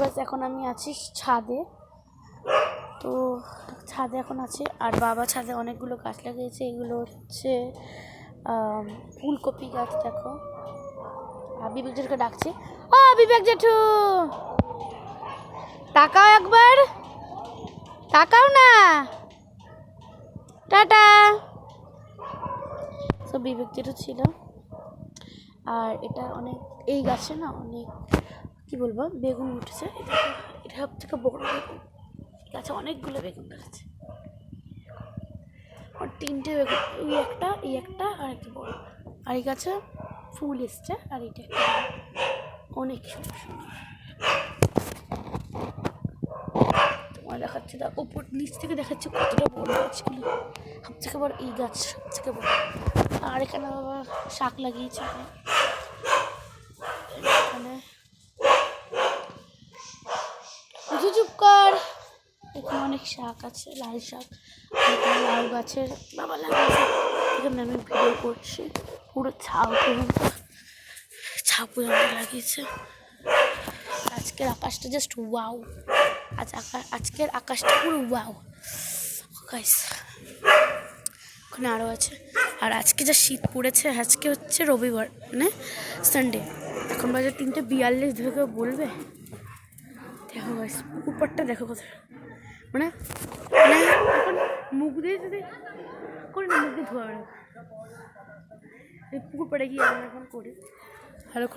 ব্যাস এখন আমি আছি ছাদে। তো ছাদে এখন আছে। আর বাবা ছাদে অনেকগুলো গাছ লাগিয়েছে। এগুলো হচ্ছে ফুলকপি গাছ, দেখো। আর বিবেক জেঠুকে ডাকছে। ও বিবেক জেঠু! তাকাও একবার। তাকাও না। টাটা। তো বিবেক জেঠু ছিল। আর এটা অনেক, এই গাছে না অনেক কি বলব? বেগুন উঠেছে। এটা সব থেকে বড় বেগুন। গাছে অনেকগুলো বেগুন ধরেছে। আর তিনটে বেগুন এই একটা এই একটা, আর একটা বড়। আর এই গাছে ফুল এসছে, আর এইটা একটা। অনেক সুন্দর তোমার দেখাচ্ছে দা উপর নিচ থেকে দেখাচ্ছে কতটা বড় গাছগুলো। সব থেকে বড় এই গাছ সব থেকে বড়। আর এখানে বাবা শাক লাগিয়েছে এখানে চুপ কর। এখানে অনেক শাক আছে, লাল শাক লাউ গাছের বাবা লাগিয়েছে এখানে আমি ভিডিও করছি। পুরো ছাউ পর্যন্ত ছাউ পর্যন্ত লাগিয়েছে। আজকের আকাশটা জাস্ট ওয়াও আজ আজকের আকাশটা পুরো ওয়াও গাইস ওখানে আরও আছে। আর আজকে যা শীত পড়েছে, আজকে হচ্ছে রবিবার মানে সানডে এখন বাজার তিনটে বিয়াল্লিশ ধরে কেউ বলবে? দেখো গাছ উপরটা দেখো কোথায়। মানে মানে এখন মুখ দিয়ে যদি করে না, মুখ দিয়ে ধোয়া পুকুর পাড়ে গিয়ে আমরা এখন করি।